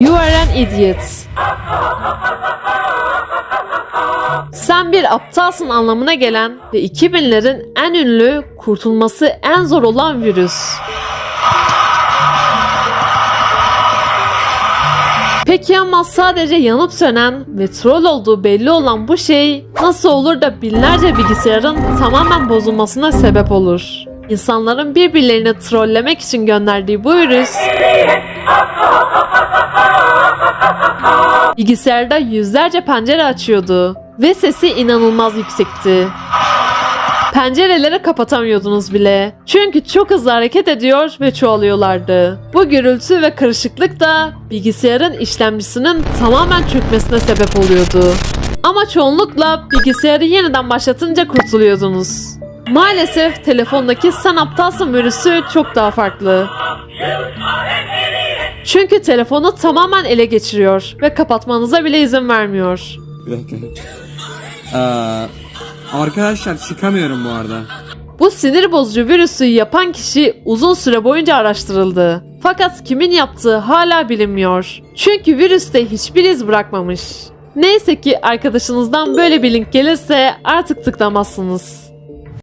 You are an idiot. Sen bir aptalsın anlamına gelen ve 2000'lerin en ünlü, kurtulması en zor olan virüs. Peki ama sadece yanıp sönen ve troll olduğu belli olan bu şey nasıl olur da binlerce bilgisayarın tamamen bozulmasına sebep olur? İnsanların birbirlerini trollemek için gönderdiği bu virüs bilgisayarda yüzlerce pencere açıyordu ve sesi inanılmaz yüksekti. Pencereleri kapatamıyordunuz bile. Çünkü çok hızlı hareket ediyor ve çoğalıyorlardı. Bu gürültü ve karışıklık da bilgisayarın işlemcisinin tamamen çökmesine sebep oluyordu. Ama çoğunlukla bilgisayarı yeniden başlatınca kurtuluyordunuz. Maalesef telefondaki sen aptalsın virüsü çok daha farklı. Çünkü telefonu tamamen ele geçiriyor ve kapatmanıza bile izin vermiyor. Bir dakika. Ee, arkadaşlar çıkamıyorum bu arada. Bu sinir bozucu virüsü yapan kişi uzun süre boyunca araştırıldı. Fakat kimin yaptığı hala bilinmiyor. Çünkü virüste hiçbir iz bırakmamış. Neyse ki arkadaşınızdan böyle bir link gelirse artık tıklamazsınız.